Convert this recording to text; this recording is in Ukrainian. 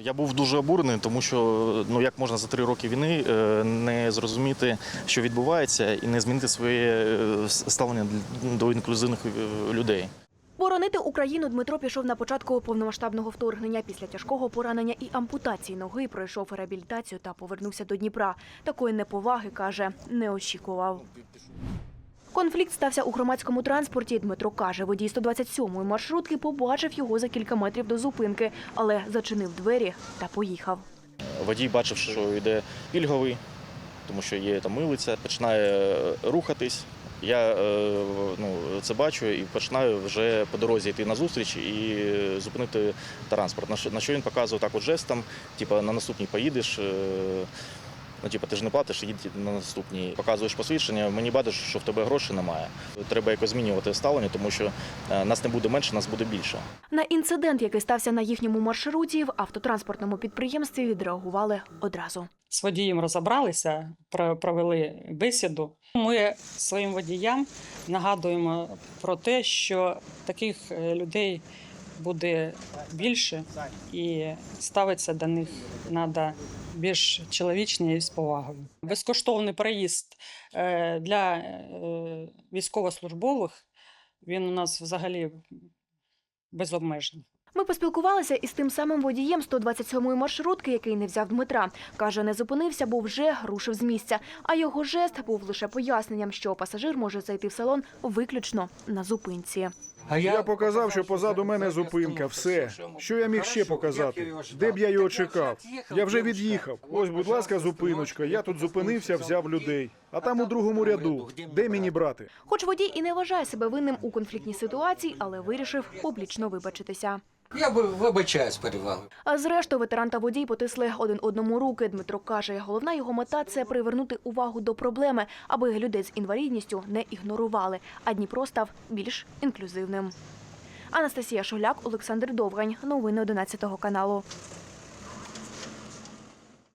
Я був дуже обурений, тому що ну як можна за три роки війни е, не зрозуміти, що відбувається, і не змінити своє е, ставлення до інклюзивних е, людей. Боронити Україну Дмитро пішов на початку повномасштабного вторгнення. Після тяжкого поранення і ампутації ноги пройшов реабілітацію та повернувся до Дніпра. Такої неповаги, каже, не очікував. Конфлікт стався у громадському транспорті. Дмитро каже, водій 127-ї маршрутки побачив його за кілька метрів до зупинки, але зачинив двері та поїхав. Водій бачив, що йде пільговий, тому що є там милиця, починає е, рухатись. Я е, ну, це бачу і починаю вже по дорозі йти на зустріч і е, зупинити транспорт. На що, він показував так от жестом, типу, на наступній поїдеш. Ну, типу, ти ж не платиш, їдь на наступній. Показуєш посвідчення, мені бачиш, що в тебе грошей немає. Треба якось змінювати ставлення, тому що е, нас не буде менше, нас буде більше. На інцидент, який стався на їхньому маршруті, в автотранспортному підприємстві відреагували одразу. з водієм розібралися, провели бесіду. Ми своїм водіям нагадуємо про те, що таких е, людей буде більше, і ставиться до них треба більш чоловічно і з повагою. Безкоштовний проїзд е, для е, військовослужбових він у нас взагалі без обмежень. Ми поспілкувалися із тим самим водієм 127-ї маршрутки, який не взяв Дмитра. Каже, не зупинився, бо вже рушив з місця. А його жест був лише поясненням, що пасажир може зайти в салон виключно на зупинці. А Я показав, що позаду мене зупинка. Все. Що я міг ще показати? Де б я його чекав? Я вже від'їхав. Ось, будь ласка, зупиночка. Я тут зупинився, взяв людей. А там у другому ряду. Де мені брати? Хоч водій і не вважає себе винним у конфліктній ситуації, але вирішив публічно вибачитися. Я вибачаюсь перед вами. А зрештою, ветеран та водій потисли один одному руки. Дмитро каже, головна його мета це привернути увагу до проблеми, аби людей з інвалідністю не ігнорували, а Дніпро став більш інклюзивним. Анастасія Шуляк, Олександр Довгань. Новини 11 каналу.